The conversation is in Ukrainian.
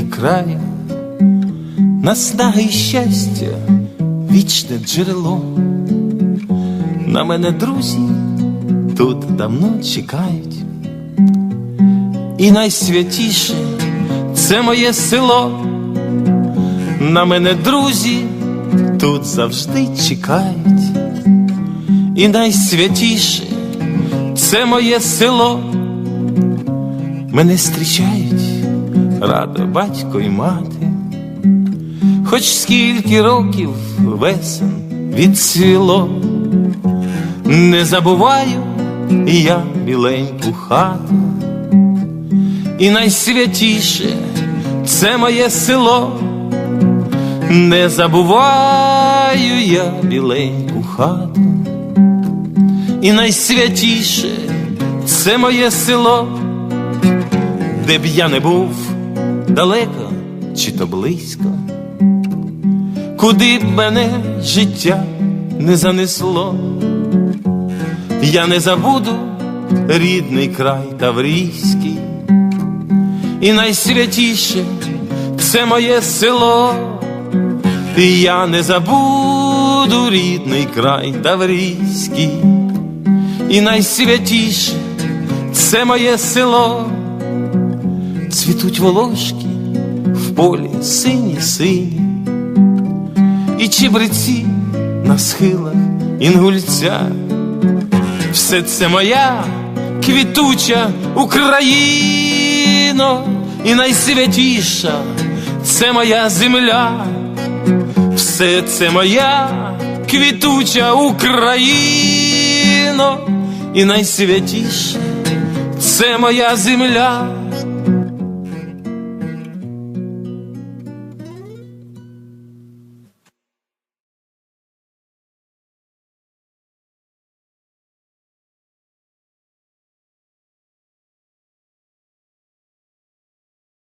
краю, наснаги й щастя, вічне джерело. На мене друзі тут давно чекають, і найсвятіше це моє село. На мене друзі тут завжди чекають, і найсвятіше це моє село. Мене зустрічають радо батько і мати, хоч скільки років весен відцвіло, не забуваю і я біленьку хату, і найсвятіше це моє село, не забуваю я біленьку хату, і найсвятіше це моє село де б я не був далеко чи то близько, куди б мене життя не занесло, я не забуду рідний край Таврійський, і найсвятіше це моє село, і я не забуду рідний край Таврійський, і найсвятіше це моє село цвітуть волошки в полі сині сині, і чебреці на схилах інгульця. Все це моя квітуча Україно, і найсвятіша це моя земля, все це моя квітуча Україно, і найсвятіша це моя земля.